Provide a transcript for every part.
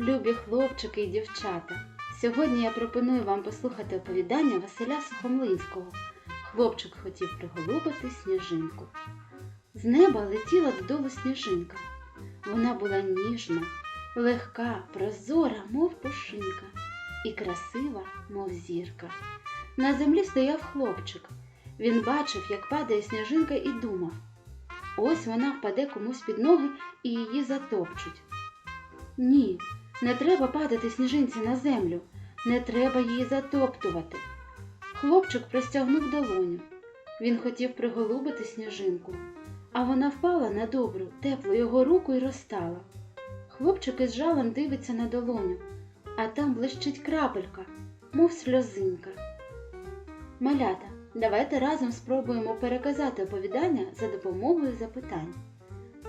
Любі хлопчики і дівчата. Сьогодні я пропоную вам послухати оповідання Василя Сухомлинського. Хлопчик хотів приголубити сніжинку. З неба летіла додолу сніжинка. Вона була ніжна, легка, прозора, мов пушинка, і красива, мов зірка. На землі стояв хлопчик. Він бачив, як падає сніжинка, і думав: ось вона впаде комусь під ноги і її затопчуть. Ні, не треба падати сніжинці на землю, не треба її затоптувати. Хлопчик простягнув долоню. Він хотів приголубити сніжинку, а вона впала на добру, теплу його руку і розтала. Хлопчик із жалем дивиться на долоню, а там блищить крапелька, мов сльозинка. Малята, давайте разом спробуємо переказати оповідання за допомогою запитань.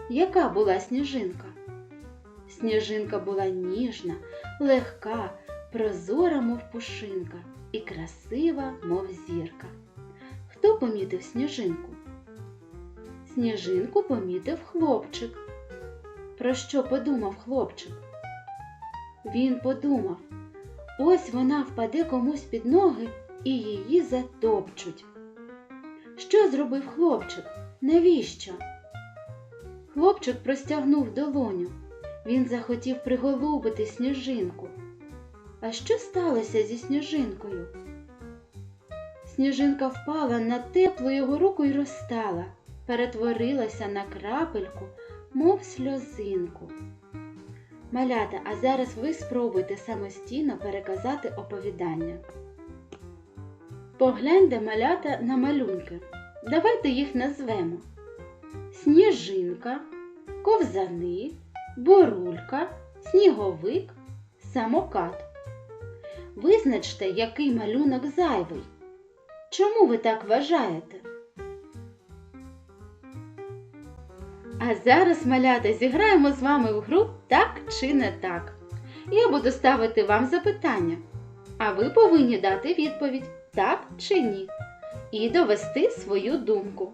Яка була сніжинка? Сніжинка була ніжна, легка, прозора, мов пушинка, і красива, мов зірка. Хто помітив сніжинку? Сніжинку помітив хлопчик. Про що подумав хлопчик? Він подумав, ось вона впаде комусь під ноги і її затопчуть. Що зробив хлопчик? Навіщо? Хлопчик простягнув долоню. Він захотів приголубити сніжинку. А що сталося зі сніжинкою? Сніжинка впала на теплу його руку і розтала, перетворилася на крапельку, мов сльозинку. Малята, а зараз ви спробуйте самостійно переказати оповідання. Погляньте малята на малюнки. Давайте їх назвемо: Сніжинка, ковзани, борулька, сніговик, самокат. Визначте, який малюнок зайвий. Чому ви так вважаєте? А зараз, малята, зіграємо з вами в гру так чи не так. Я буду ставити вам запитання, а ви повинні дати відповідь так чи ні і довести свою думку.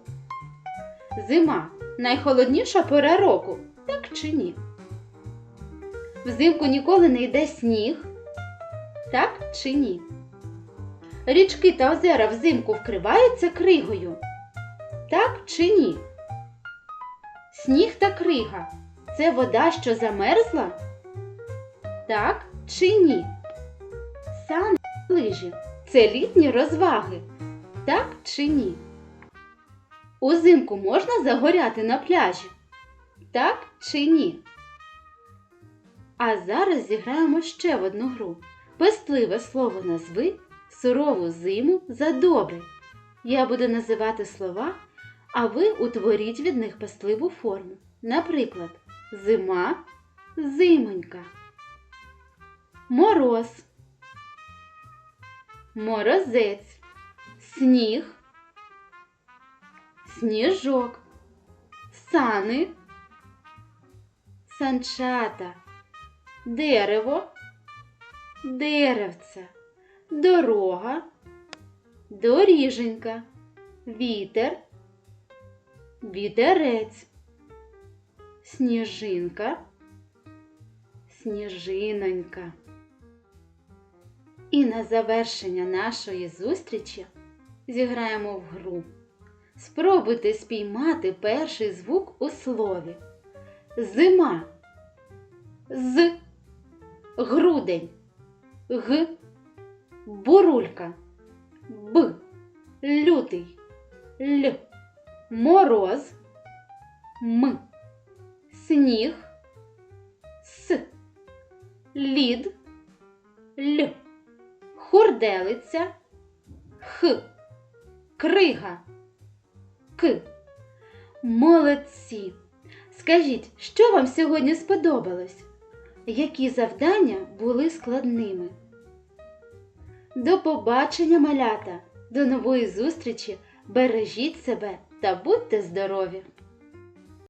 Зима найхолодніша пора року, так чи ні? Взимку ніколи не йде сніг, так чи ні? Річки та озера взимку вкриваються кригою, так чи ні? Сніг та крига це вода, що замерзла? Так чи ні? Сани лижі це літні розваги, так чи ні? Узимку можна загоряти на пляжі? Так чи ні? А зараз зіграємо ще в одну гру. Пестливе слово назви сурову зиму за добре. Я буду називати слова, а ви утворіть від них пестливу форму. Наприклад, зима, зимонька, мороз, морозець, сніг, сніжок, сани, санчата, дерево, деревце, дорога, доріженька, вітер, вітерець, сніжинка, сніжинонька. І на завершення нашої зустрічі зіграємо в гру. Спробуйте спіймати перший звук у слові. Зима. З. Грудень. Г. Бурулька. Б. Лютий. Л. Мороз. М. Сніг. С. Лід. Л. Хурделиця. Х. Крига. К. Молодці. Скажіть, що вам сьогодні сподобалось? Які завдання були складними? До побачення, малята! До нової зустрічі! Бережіть себе та будьте здорові!